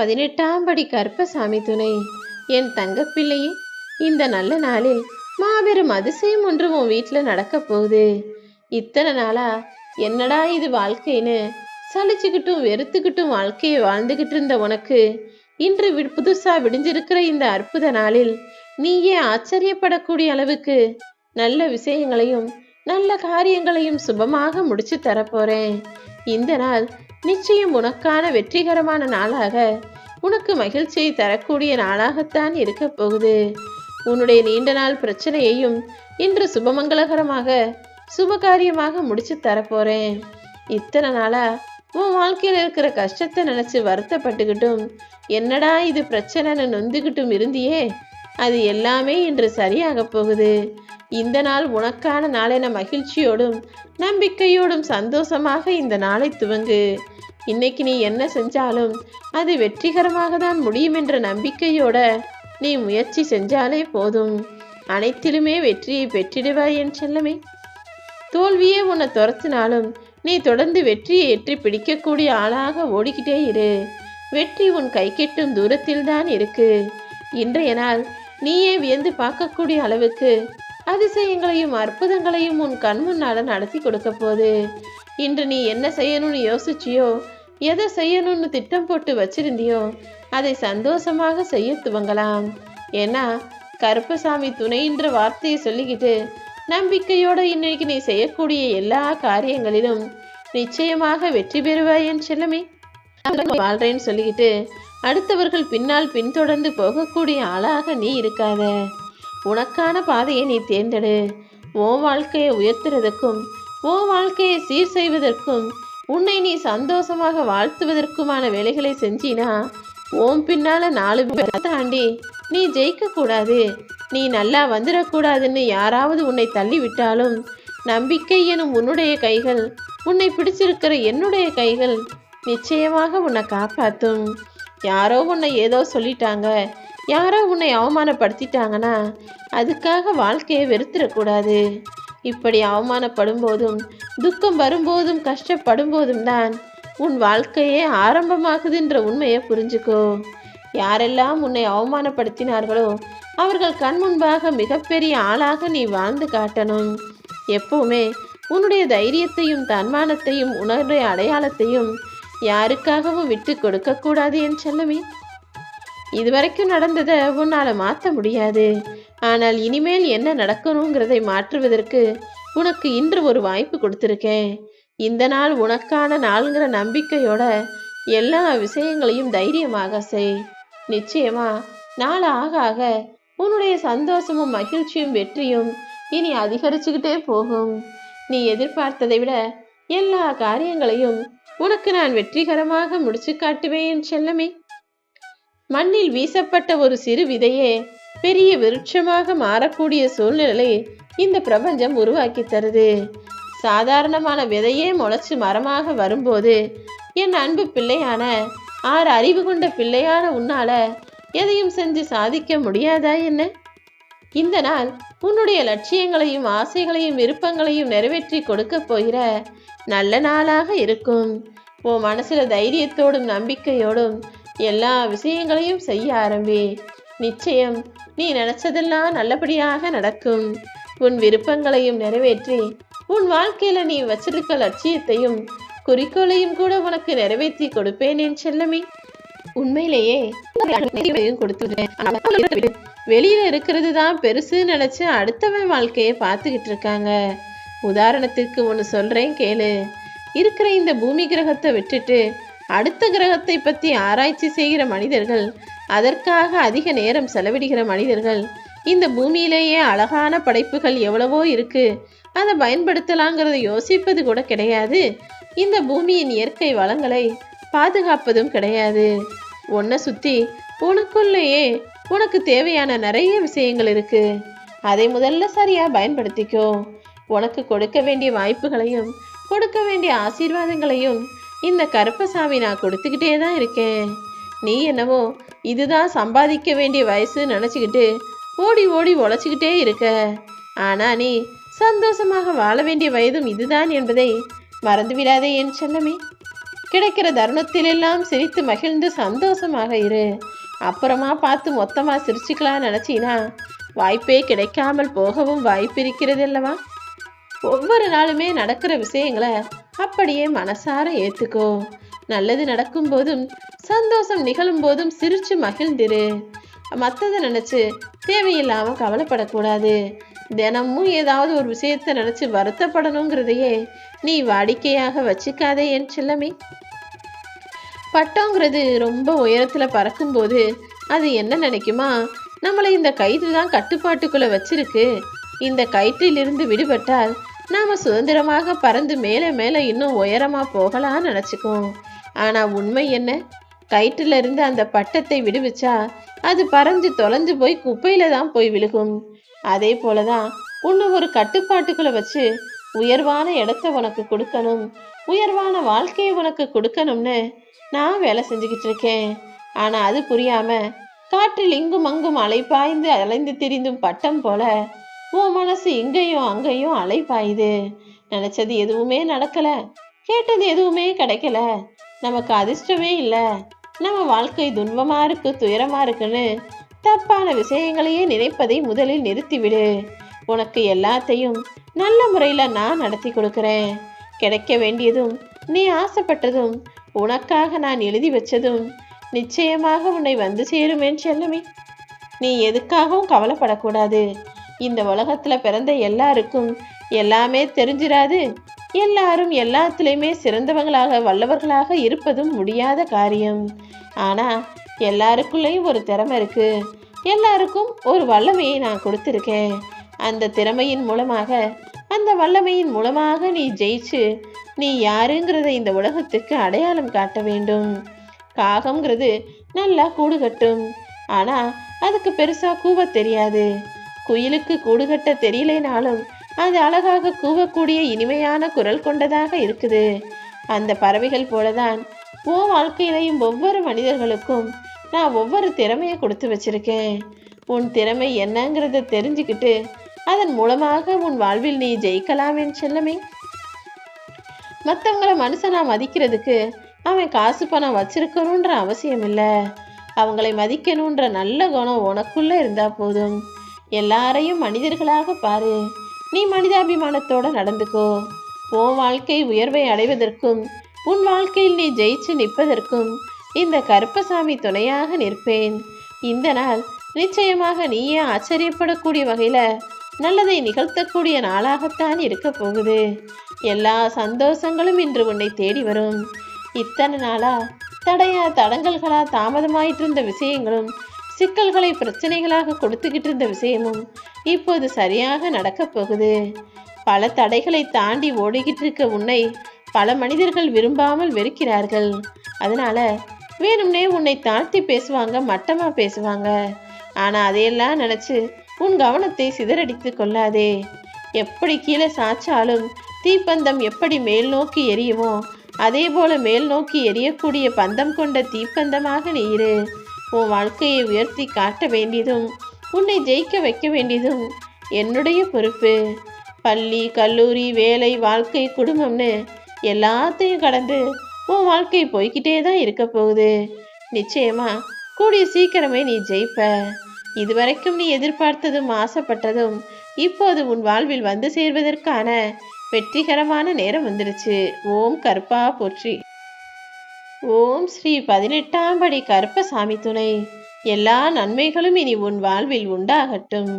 பதினெட்டாம் படி கருப்பசாமி துணை. என் தங்கப்பிள்ளையே இந்த நல்ல நாளில் மாபெரும் அதிசயம் ஒன்று உன் வீட்டில் நடக்க போகுது. இத்தனை நாளா என்னடா இது வாழ்க்கைன்னு சலிச்சுக்கிட்டும் வெறுத்துக்கிட்டும் வாழ்க்கையை வாழ்ந்துகிட்டு இருந்த உனக்கு இன்று வி- புதுசா விடிஞ்சிருக்கிற இந்த அற்புத நாளில் நீயே ஆச்சரியப்படக்கூடிய அளவுக்கு நல்ல விஷயங்களையும் நல்ல காரியங்களையும் சுபமாக முடிச்சு தரப்போறேன் இந்த நாள் நிச்சயம் உனக்கான வெற்றிகரமான நாளாக. உனக்கு மகிழ்ச்சியை தரக்கூடிய நாளாகத்தான் இருக்க போகுது. உன்னுடைய நீண்ட நாள் பிரச்சனையையும் இன்று சுபமங்களகரமாக சுபகாரியமாக முடிச்சு தரப்போறேன். இத்தனை நாளா உன் வாழ்க்கையில் இருக்கிற கஷ்டத்தை நினைச்சு வருத்தப்பட்டுக்கிட்டும் என்னடா இது பிரச்சனைன்னு நொந்துக்கிட்டும் இருந்தியே? அது எல்லாமே இன்று சரியாக போகுது. இந்த நாள் உனக்கான நாளென மகிழ்ச்சியோடும் நம்பிக்கையோடும் சந்தோஷமாக இந்த நாளை துவங்கு. இன்னைக்கு நீ என்ன செஞ்சாலும் அது வெற்றிகரமாக தான் முடியும் என்ற நம்பிக்கையோட நீ முயற்சி செஞ்சாலே போதும். அனைத்திலுமே வெற்றியை பெற்றிடுவாய் என் செல்லமே. தோல்வியே உன்னை துரத்தினாலும் நீ தொடர்ந்து வெற்றியை எற்றி பிடிக்கக்கூடிய ஆளாக ஓடிக்கிட்டே இரு. வெற்றி உன் கைக்கெட்டும் தூரத்தில் தான் இருக்கு. இன்றைய நாள் நீயே வியந்து பார்க்கக்கூடிய அளவுக்கு அதிசயங்களையும் அற்புதங்களையும் உன் கண் முன்னால நடத்தி கொடுக்க போகுது. இன்று நீ என்ன செய்யணும்னு யோசிச்சியோ எதை செய்யணும்னு திட்டம் போட்டு வச்சிருந்தியோ அதை சந்தோஷமாக செய்ய துவங்கலாம். ஏன்னா கருப்பசாமி துணைன்ற வார்த்தையை சொல்லிக்கிட்டு நம்பிக்கையோட இன்னைக்கு நீ செய்யக்கூடிய எல்லா காரியங்களிலும் நிச்சயமாக வெற்றி பெறுவாய் என் செல்லமே. வாழ்றேன்னு சொல்லிக்கிட்டு அடுத்தவர்கள் பின்னால் பின்தொடர்ந்து போகக்கூடிய ஆளாக நீ இருக்காத. உனக்கான பாதையை நீ தேர்ந்தெடு. உன் வாழ்க்கையை உயர்த்துறதுக்கும் ஓ வாழ்க்கையை சீர் செய்வதற்கும் உன்னை நீ சந்தோஷமாக வாழ்த்துவதற்குமான வேலைகளை செஞ்சினா ஓம் பின்னால நாலு பேரை தாண்டி நீ ஜெயிக்க கூடாது நீ நல்லா வந்துடக்கூடாதுன்னு யாராவது உன்னை தள்ளி விட்டாலும் நம்பிக்கை எனும் உன்னுடைய கைகள் உன்னை பிடிச்சிருக்கிற என்னுடைய கைகள் நிச்சயமாக உன்னை காப்பாற்றும் யாரோ உன்னை ஏதோ சொல்லிட்டாங்க. யாரோ உன்னை அவமானப்படுத்திட்டாங்கன்னா அதுக்காக வாழ்க்கையை வெறுத்துடக்கூடாது. இப்படி அவமானப்படும் போதும் துக்கம் வரும்போதும் கஷ்டப்படும் போதும் தான் உன் வாழ்க்கையே ஆரம்பமாகுதுன்ற உண்மையை புரிஞ்சுக்கோ. யாரெல்லாம் உன்னை அவமானப்படுத்தினார்களோ அவர்கள் கண் முன்பாக மிகப்பெரிய ஆளாக நீ வாழ்ந்து காட்டணும். எப்பவுமே உன்னுடைய தைரியத்தையும் தன்மானத்தையும் உன்னுடைய அடையாளத்தையும் யாருக்காகவும் விட்டு கொடுக்க கூடாது என் செல்லமே. இதுவரைக்கும் நடந்ததை உன்னால மாற்ற முடியாது. ஆனால் இனிமேல் என்ன நடக்கணுங்கிறதை மாற்றுவதற்கு உனக்கு இன்று ஒரு வாய்ப்பு கொடுத்துருக்கேன். இந்த நாள் உனக்கான நாளுங்கிற நம்பிக்கையோட எல்லா விஷயங்களையும் தைரியமாக செய். நிச்சயமா நாள் ஆக ஆக உன்னுடைய சந்தோஷமும் மகிழ்ச்சியும் வெற்றியும் இனி அதிகரிச்சுக்கிட்டே போகும். நீ எதிர்பார்த்ததை விட எல்லா காரியங்களையும் உனக்கு நான் வெற்றிகரமாக முடிச்சு காட்டுவேன் செல்லமே. மண்ணில் வீசப்பட்ட ஒரு சிறு விதையே பெரிய விருட்சமாக மாறக்கூடிய சூழ்நிலை இந்த பிரபஞ்சம் உருவாக்கி தருது. சாதாரணமான விதையே முளைச்சு மரமாக வரும்போது என் அன்பு பிள்ளையான ஆறு அறிவு கொண்ட பிள்ளையான உன்னால எதையும் செஞ்சு சாதிக்க முடியாதா என்ன? இந்த நாள் உன்னுடைய லட்சியங்களையும் ஆசைகளையும் விருப்பங்களையும் நிறைவேற்றி கொடுக்க போகிற நல்ல நாளாக இருக்கும். உன் மனசுல தைரியத்தோடும் நம்பிக்கையோடும் எல்லா விஷயங்களையும் செய்ய ஆரம்பி. நிச்சயம் நீ நினைச்சதெல்லாம் நல்லபடியாக நடக்கும். உன் விருப்பங்களையும் நிறைவேற்றி உன் வாழ்க்கையில நீ வச்சிருக்க லட்சியத்தையும் குறிக்கோளையும் கூட உனக்கு நிறைவேற்றி கொடுப்பேன் என் செல்லமே. உண்மையிலேயே கொடுத்துருக்கேன் வெளியில இருக்கிறது தான் பெருசுன்னு நினைச்சு அடுத்தவன் வாழ்க்கையை பார்த்துக்கிட்டு இருக்காங்க. உதாரணத்திற்கு ஒன்று சொல்றேன் கேளு. இருக்கிற இந்த பூமி கிரகத்தை விட்டுட்டு அடுத்த கிரகத்தை பத்தி ஆராய்ச்சி செய்கிற மனிதர்கள் அதற்காக அதிக நேரம் செலவிடுகிற மனிதர்கள் இந்த பூமியிலேயே அழகான படைப்புகள் எவ்வளவோ இருக்கு. அதை பயன்படுத்தலாங்கிறத யோசிப்பது கூட கிடையாது. இந்த பூமியின் இயற்கை வளங்களை பாதுகாப்பதும் கிடையாது. உன்னை சுத்தி உனக்குள்ளேயே உனக்கு தேவையான நிறைய விஷயங்கள் இருக்கு. அதை முதல்ல சரியா பயன்படுத்திக்கோ. உனக்கு கொடுக்க வேண்டிய வாய்ப்புகளையும் கொடுக்க வேண்டிய ஆசீர்வாதங்களையும் இந்த கருப்பசாமி நான் கொடுத்துக்கிட்டே தான் இருக்கேன். நீ என்னவோ இதுதான் சம்பாதிக்க வேண்டிய வயசு நினச்சிக்கிட்டு ஓடி ஓடி உழைச்சிக்கிட்டே இருக்க. ஆனா நீ சந்தோஷமாக வாழ வேண்டிய வயதும் இதுதான் என்பதை மறந்துவிடாதே என் செல்லமே. கிடைக்கிற தருணத்திலெல்லாம் சிரித்து மகிழ்ந்து சந்தோஷமாக இரு. அப்புறமா பார்த்து மொத்தமா சிரிச்சுக்கலாம் நினச்சினா வாய்ப்பே கிடைக்காமல் போகவும் வாய்ப்பு இருக்கிறது அல்லவா? ஒவ்வொரு நாளுமே நடக்கிற விஷயங்களை அப்படியே மனசார ஏத்துக்கோ. நல்லது நடக்கும் போதும் சந்தோஷம் நிகழும் போதும் சிரிச்சு மகிழ்ந்திரு. மற்றதை நினைச்சு தேவையில்லாம கவலைப்படக்கூடாது. தினமும் ஏதாவது ஒரு விஷயத்தை நினைச்சு வருத்தப்படணுங்கிறதையே நீ வாடிக்கையாக வச்சுக்காதே என் செல்லமே. பட்டங்கிறது ரொம்ப உயரத்தில் பறக்கும்போது அது என்ன நினைக்குமா? நம்மளை இந்த கயிறு தான் கட்டுப்பாட்டுக்குள்ள வச்சிருக்கு. இந்த கயிற்றிலிருந்து விடுபட்டால் நாம சுதந்திரமாக பறந்து மேலே மேலே இன்னும் உயரமா போகலாம்னு நினைச்சுக்கோம் ஆனா உண்மை என்ன? கயிற்றுல இருந்து அந்த பட்டத்தை விடுவிச்சா அது பறந்து தொலைஞ்சு போய் குப்பையில தான் போய் விழுகும். அதே போலதான் உன்னை ஒரு கட்டுப்பாட்டுக்குள்ள வச்சு உயர்வான இடத்த உனக்கு கொடுக்கணும் உயர்வான வாழ்க்கையை உனக்கு கொடுக்கணும்னு நான் வேலை செஞ்சுக்கிட்டு இருக்கேன். ஆனா அது புரியாம காற்றில் இங்கும் அங்கும் அலைப்பாய்ந்து அலைந்து திரிந்தும் பட்டம் போல உன் மனசு இங்கேயும் அங்கேயும் அலைப்பாயுது நினைச்சது எதுவுமே நடக்கல கேட்டது எதுவுமே கிடைக்கல. நமக்கு அதிர்ஷ்டமே இல்லை. நம்ம வாழ்க்கை துன்பமா இருக்கு துயரமா இருக்குன்னு தப்பான விஷயங்களையே நினைப்பதை முதலில் நிறுத்திவிடு. உனக்கு எல்லாத்தையும் நல்ல முறையில் நான் நடத்தி கொடுக்குறேன். கிடைக்க வேண்டியதும் நீ ஆசைப்பட்டதும் உனக்காக நான் எழுதி வச்சதும் நிச்சயமாக உன்னை வந்து சேரும் என் செல்லமே. நீ எதுக்காகவும் கவலைப்படக்கூடாது. இந்த உலகத்தில் பிறந்த எல்லாருக்கும் எல்லாமே தெரிஞ்சிராது. எல்லாரும் எல்லாத்துலேயுமே சிறந்தவங்களாக வல்லவர்களாக இருப்பதும் முடியாத காரியம். ஆனால் எல்லாருக்குள்ளேயும் ஒரு திறமை இருக்கு. எல்லாருக்கும் ஒரு வல்லமையை நான் கொடுத்துருக்கேன். அந்த திறமையின் மூலமாக அந்த வல்லமையின் மூலமாக நீ ஜெயிச்சு நீ யாருங்கிறத இந்த உலகத்துக்கு அடையாளம் காட்ட வேண்டும். காகம்ங்கிறது நல்லா கூடு கட்டும். ஆனால் அதுக்கு பெருசாக கூவ தெரியாது. குயிலுக்கு கூடு கட்ட தெரியலைனாலும் அது அழகாக கூவக்கூடிய இனிமையான குரல் கொண்டதாக இருக்குது. அந்த பறவைகள் போலதான் ஓ வாழ்க்கையிலையும் ஒவ்வொரு மனிதர்களுக்கும் நான் ஒவ்வொரு திறமையை கொடுத்து வச்சிருக்கேன். உன் திறமை என்னங்கிறத தெரிஞ்சுக்கிட்டு அதன் மூலமாக உன் வாழ்வில் நீ ஜெயிக்கலாம் என் செல்லமே. மற்றவங்கள மனுஷனா மதிக்கிறதுக்கு அவன் காசு பணம் வச்சிருக்கணுன்ற அவசியம் இல்லை அவங்களை மதிக்கணுன்ற நல்ல குணம் உனக்குள்ள இருந்தா போதும். எல்லாரையும் மனிதர்களாக பாரு. நீ மனிதாபிமானத்தோட நடந்துக்கோ. உன் வாழ்க்கை உயர்வை அடைவதற்கும் உன் வாழ்க்கையில் நீ ஜெயிச்சு நிற்பதற்கும் இந்த கருப்பசாமி துணையாக நிற்பேன். இந்த நாள் நிச்சயமாக நீயே ஆச்சரியப்படக்கூடிய வகையில் நல்லதை நிகழ்த்தக்கூடிய நாளாகத்தான் இருக்க போகுது. எல்லா சந்தோஷங்களும் இன்று உன்னை தேடி வரும். இத்தனை நாளா தடையா தடங்கல்களா தாமதமாயிட்டு இருந்த விஷயங்களும் சிக்கல்களை பிரச்சனைகளாக கொடுத்துக்கிட்டு இருந்த விஷயமும் இப்போது சரியாக நடக்கப் போகுது. பல தடைகளை தாண்டி ஓடிக்கிட்டு இருக்க உன்னை பல மனிதர்கள் விரும்பாமல் வெறுக்கிறார்கள். அதனால வேணும்னே உன்னை தாழ்த்தி பேசுவாங்க மட்டமா பேசுவாங்க. ஆனா அதையெல்லாம் நினைச்சு உன் கவனத்தை சிதறடித்து கொள்ளாதே. எப்படி கீழே சாய்ச்சாலும் தீப்பந்தம் எப்படி மேல் நோக்கி எரியுமோ அதே போல மேல் நோக்கி எரியக்கூடிய பந்தம் கொண்ட தீப்பந்தமாக நீ இரு. உன் வாழ்க்கையை உயர்த்தி காட்ட வேண்டியதும் உன்னை ஜெயிக்க வைக்க வேண்டியதும் என்னுடைய பொறுப்பு. பள்ளி கல்லூரி வேலை வாழ்க்கை குடும்பம்னு எல்லாத்தையும் கடந்து உன் வாழ்க்கை போய்கிட்டே தான் இருக்க போகுது. நிச்சயமா கூடிய சீக்கிரமே நீ ஜெயிப்ப. இதுவரைக்கும் நீ எதிர்பார்த்ததும் ஆசைப்பட்டதும் இப்போது உன் வாழ்வில் வந்து சேர்வதற்கான வெற்றிகரமான நேரம் வந்துருச்சு. ஓம் கற்பா போற்றி. ஓம் ஸ்ரீ பதினெட்டாம் படி கற்பசாமி துணை. எல்லா நன்மைகளும் இனி உன் வாழ்வில் உண்டாகட்டும்.